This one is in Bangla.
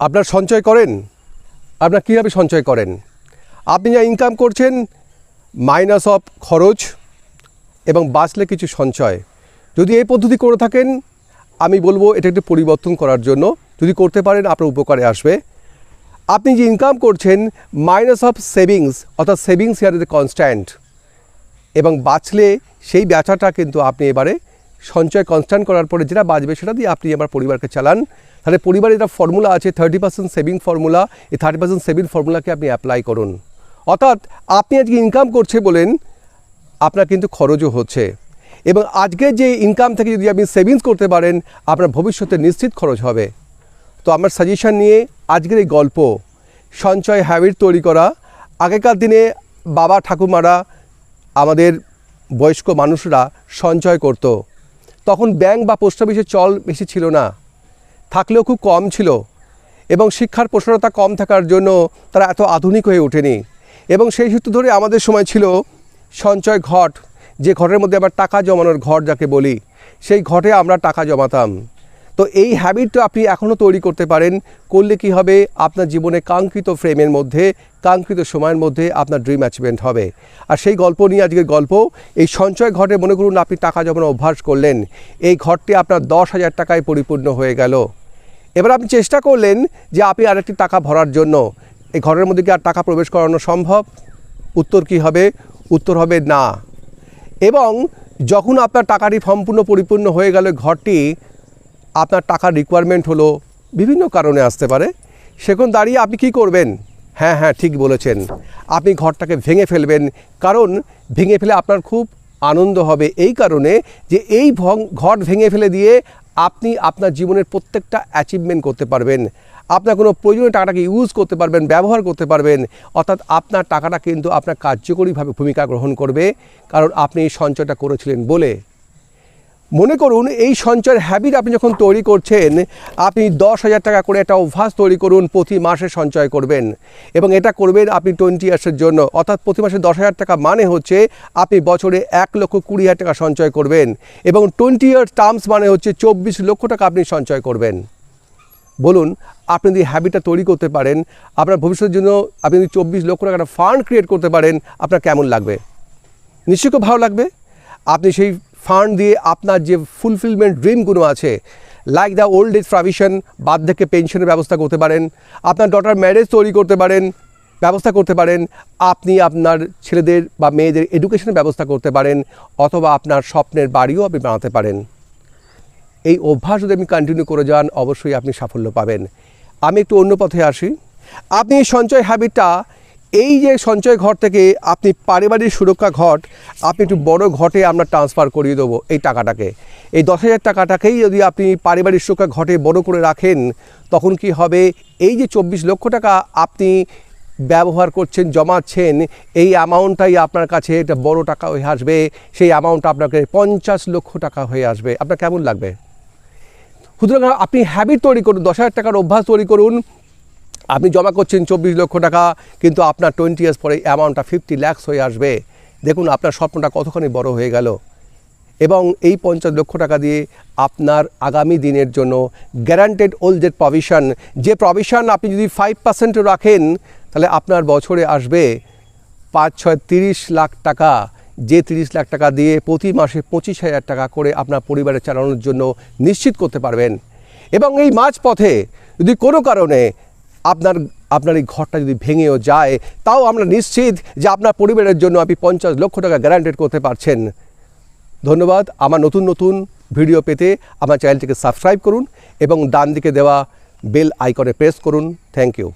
আপনার সঞ্চয় করেন? আপনার কীভাবে সঞ্চয় করেন? আপনি যা ইনকাম করছেন মাইনাস অফ খরচ এবং বাঁচলে কিছু সঞ্চয়। যদি এই পদ্ধতি করে থাকেন, আমি বলব এটা একটু পরিবর্তন করার জন্য। যদি করতে পারেন, আপনার উপকারে আসবে। আপনি যে ইনকাম করছেন মাইনাস অফ সেভিংস অর্থাৎ সেভিংস ইয়ার ইজ কনস্ট্যান্ট এবং বাঁচলে সেই বেচাটা কিন্তু আপনি এবারে সঞ্চয় কনস্ট্যান্ট করার পরে যেটা বাঁচবে, সেটা দিয়ে আপনি আমার পরিবারকে চালান। তাহলে পরিবারের একটা ফর্মুলা আছে থার্টি পার্সেন্ট সেভিং ফর্মুলা এই থার্টি পার্সেন্ট সেভিং ফর্মুলাকে আপনি অ্যাপ্লাই করুন। অর্থাৎ আপনি আজকে ইনকাম করছে বলেন, আপনার কিন্তু খরচও হচ্ছে। এবং আজকে যে ইনকাম থেকে যদি আপনি সেভিংস করতে পারেন, আপনার ভবিষ্যতে নিশ্চিত খরচ হবে। তো আমার সাজেশন নিয়ে আজকের এই গল্প, সঞ্চয় হ্যাবিট তৈরি করা, আগেকার দিনে বাবা ঠাকুমারা আমাদের বয়স্ক মানুষরা সঞ্চয় করত। তখন ব্যাংক বা পোস্ট অফিসের চল বেশি ছিল না। থাকলেও খুব কম ছিল এবং শিক্ষার প্রসারতা কম থাকার জন্য তারা এত আধুনিক হয়ে ওঠেনি। এবং সেই সূত্র ধরে আমাদের সময় ছিল সঞ্চয় ঘট, যে ঘরের মধ্যে আবার টাকা জমানোর ঘর যাকে বলি, সেই ঘটে আমরা টাকা জমাতাম। তো এই হ্যাবিটটা আপনি এখনও তৈরি করতে পারেন। করলে কি হবে? আপনার জীবনে কাঙ্ক্ষিত ফ্রেমের মধ্যে, কাঙ্ক্ষিত সময়ের মধ্যে আপনার ড্রিম অ্যাচিভমেন্ট হবে। আর সেই গল্প নিয়ে আজকের গল্প, এই সঞ্চয় ঘটে মনে করুন আপনি টাকা জমানো অভ্যাস করলেন। এই ঘরটি আপনার দশ হাজার টাকায় পরিপূর্ণ হয়ে গেল। এবার আপনি চেষ্টা করলেন যে আপনি আরেকটি টাকা ভরার জন্য। এই ঘরের মধ্যে কি আর টাকা প্রবেশ করানো সম্ভব? উত্তর কি হবে? উত্তর হবে না। এবং যখন আপনার টাকাটি সম্পূর্ণ পরিপূর্ণ হয়ে গেল ঘরটি, আপনার টাকার রিকোয়ারমেন্ট হলো বিভিন্ন কারণে আসতে পারে। সেখানে দাঁড়িয়ে আপনি কি করবেন? হ্যাঁ হ্যাঁ ঠিক বলেছেন। আপনি ঘরটাকে ভেঙে ফেলবেন। কারণ ভেঙে ফেলে আপনার খুব আনন্দ হবে। এই কারণে যে এই ঘর ভেঙে ফেলে দিয়ে আপনি আপনার জীবনের প্রত্যেকটা অ্যাচিভমেন্ট করতে পারবেন। আপনার কোনো প্রয়োজনীয় টাকাটাকে ইউজ করতে পারবেন, ব্যবহার করতে পারবেন। অর্থাৎ আপনার টাকাটা কিন্তু আপনার কার্যকরীভাবে ভূমিকা গ্রহণ করবে। কারণ আপনি সঞ্চয়টা করেছিলেন বলে মনে করুন, এই সঞ্চয়ের হ্যাবিট আপনি যখন তৈরি করছেন, আপনি দশ হাজার টাকা করে একটা অভ্যাস তৈরি করুন, প্রতি মাসে সঞ্চয় করবেন। এবং এটা করবেন আপনি টোয়েন্টি ইয়ার্সের জন্য। অর্থাৎ প্রতি মাসে দশ হাজার টাকা মানে হচ্ছে, আপনি বছরে এক লক্ষ কুড়ি হাজার টাকা সঞ্চয় করবেন। এবং টোয়েন্টি ইয়ার্স টার্মস মানে হচ্ছে চব্বিশ লক্ষ টাকা আপনি সঞ্চয় করবেন। বলুন, আপনি যদি হ্যাবিটটা তৈরি করতে পারেন, আপনার ভবিষ্যতের জন্য আপনি যদি চব্বিশ লক্ষ টাকা ফান্ড ক্রিয়েট করতে পারেন, আপনার কেমন লাগবে? নিশ্চয়ই খুব ভালো লাগবে। আপনি সেই ফান্ড দিয়ে আপনার যে ফুলফিলমেন্ট ড্রিমগুলো আছে like the old age provision বার্ধক্যে পেনশনের ব্যবস্থা করতে পারেন, আপনার ডটার ম্যারেজ তৈরি করতে পারেন, ব্যবস্থা করতে পারেন, আপনি আপনার ছেলেদের বা মেয়েদের এডুকেশনের ব্যবস্থা করতে পারেন, অথবা আপনার স্বপ্নের বাড়িও আপনি বানাতে পারেন। এই অভ্যাস যদি আপনি কন্টিনিউ করে যান, অবশ্যই আপনি সাফল্য পাবেন। আমি একটু অন্য পথে আসি। আপনি সঞ্চয় হ্যাবিটটা এই যে সঞ্চয় ঘর থেকে আপনি পারিবারিক সুরক্ষা ঘট, আপনি একটু বড় ঘটে আমরা ট্রান্সফার করিয়ে দেবো এই টাকাটাকে। এই দশ হাজার টাকাটাকেই যদি আপনি পারিবারিক সুরক্ষা ঘটে বড় করে রাখেন, তখন কি হবে? এই যে চব্বিশ লক্ষ টাকা আপনি ব্যবহার করছেন, জমাচ্ছেন, এই অ্যামাউন্টটাই আপনার কাছে একটা বড় টাকা হয়ে আসবে। সেই অ্যামাউন্ট আপনাকে পঞ্চাশ লক্ষ টাকা হয়ে আসবে। আপনার কেমন লাগবে? সুতরাং আপনি হ্যাবিট তৈরি করুন, দশ হাজার টাকার অভ্যাস তৈরি করুন আপনি জমা করছেন চব্বিশ লক্ষ টাকা, কিন্তু আপনার টোয়েন্টি ইয়ার্স পরে অ্যামাউন্টটা ফিফটি ল্যাক্স হয়ে আসবে। দেখুন, আপনার স্বপ্নটা কতখানি বড় হয়ে গেল। এবং এই পঞ্চাশ লক্ষ টাকা দিয়ে আপনার আগামী দিনের জন্য গ্যারান্টেড ওল্ডের প্রভিশন যে প্রভিশন আপনি যদি ফাইভ পার্সেন্টও রাখেন, তাহলে আপনার বছরে আসবে পাঁচ ছয় তিরিশ লাখ টাকা। যে তিরিশ লাখ টাকা দিয়ে প্রতি মাসে পঁচিশ হাজার টাকা করে আপনার পরিবারের চালানোর জন্য নিশ্চিত করতে পারবেন। এবং এই মাঝপথে যদি কোনো কারণে আপনার আপনার এই ঘরটা যদি ভেঙেও যায়, তাও আমরা নিশ্চিত যে আপনার পরিবারের জন্য আপনি পঞ্চাশ লক্ষ টাকা গ্যারান্টেড করতে পারছেন। ধন্যবাদ। আমার নতুন নতুন ভিডিও পেতে আমার চ্যানেলটিকে সাবস্ক্রাইব করুন এবং ডান দিকে দেওয়া বেল আইকনে প্রেস করুন। Thank you